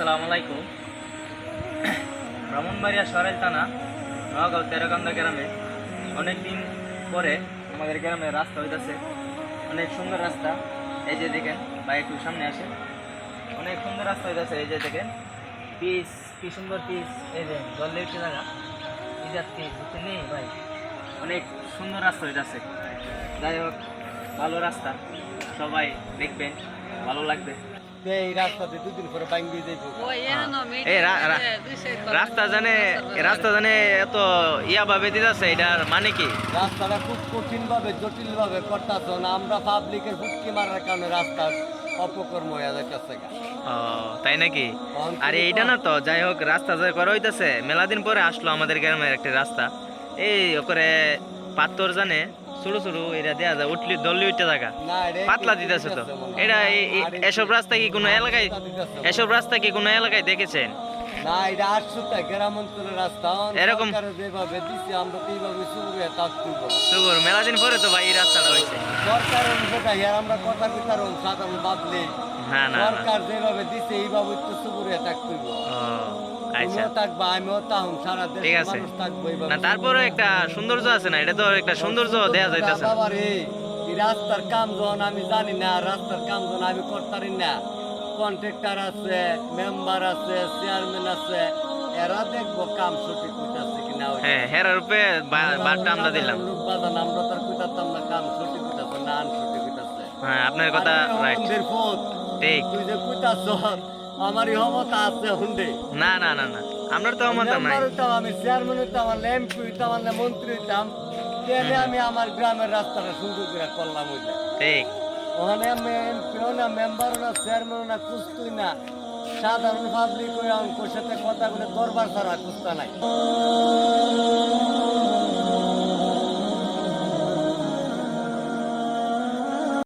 আসসালামু আলাইকুম। ব্রাহ্মণবাড়িয়া সরাইল থানা, নগাঁও তেরোকান্দা গ্রামে অনেক দিন পরে আমাদের গ্রামে রাস্তা হইতেছে। অনেক সুন্দর রাস্তা। এই যে দেখেন, বাইক একটু সামনে আসে। অনেক সুন্দর রাস্তা হইতেছে, এই যে দেখেন। পিস কি সুন্দর পিস এই যে জল লেগেছে জায়গা যে পিস নেই ভাই। অনেক সুন্দর রাস্তা হইতেছে। যাই হোক, ভালো রাস্তা। সবাই দেখবেন, ভালো লাগবে। এই রাস্তাতে দুদিন পরে যাইব। রা- রাস্তা জানে রাস্তা জানে এত ইয়া ভাবে দিতেছে এটার মানে কি? রাস্তাটা খুব কঠিন ভাবে জটিল ভাবে করতেছ না। আমরা পাবলিকের ফুটকি মারার কারণে রাস্তা অপকর্ম হয়ে যাইতেছে ও, তাই নাকি? আরে এইটা না তো যাই হোক রাস্তা যে করা হইতেছে মেলা দিন পরে আসলো আমাদের গ্রামের একটা রাস্তা। এই করে পাথর জানে ছোট ছোট এটা দেয়া যায় উঠলি দল্লি উঠতে থাকা। পাতলা দিতেছে তো। এটা এসব রাস্তা কি কোনো এলাকায়। এসব রাস্তা কি কোনো এলাকায় দেখেছেন? না এটা আটশোটা গ্রাম অঞ্চলের রাস্তা। এরকম- যেভাবে দিচ্ছে আমরা তো এইভাবে শুরু তাক তুলব সুগর মেলা দিন পরে তো ভাই এই রাস্তাটা হয়েছে। সরকার হিয়ার আমরা কথা সাধারণ না সরকার যেভাবে দিচ্ছে এইভাবে তো তুলব ও। আচ্ছা। থাকবা আমিও তাহম সারা দেশ ঠিক আছে। মানুষ থাকব এইভাবে। না তারপরে একটা সৌন্দর্য আছে না এটা তো একটা সৌন্দর্য দেয়া যাইতেছে বাবা রে রাস্তার কাম যখন আমি জানি না রাস্তার কাম যখন আমি করতারি না কন্ট্রাক্টর আছে মেম্বার আছে চেয়ারম্যান আছে এরা দেখব কাম সঠিক হইতাছে কিনা হ্যাঁ হেরার রূপে বারটা আমরা দিলাম। বাদান আমরা তার কইতাম না কাম সঠিক হইতাছে না আন সঠিক হইতাছে। হ্যাঁ আপনার কথা রাইট ঠিক। তুই যে কইতাছ আমারই ক্ষমতা আছে হুন্ডে না না না না। আমরা তো আমার নাই। আমি চেয়ারম্যান হইতাম আমার এমপি হইতাম আমার মন্ত্রী হইতাম তাহলে আমি আমার গ্রামের রাস্তাটা সুন্দর করে করলাম বুঝলে? ঠিক। ওখানে আমি এমপিও না মেম্বারও না চেয়ারম্যানও না কুস্তুই না। সাধারণ পাবলিক ওই অঙ্কর সাথে কথা বলে দরবার ছাড়া কুস্তা নাই।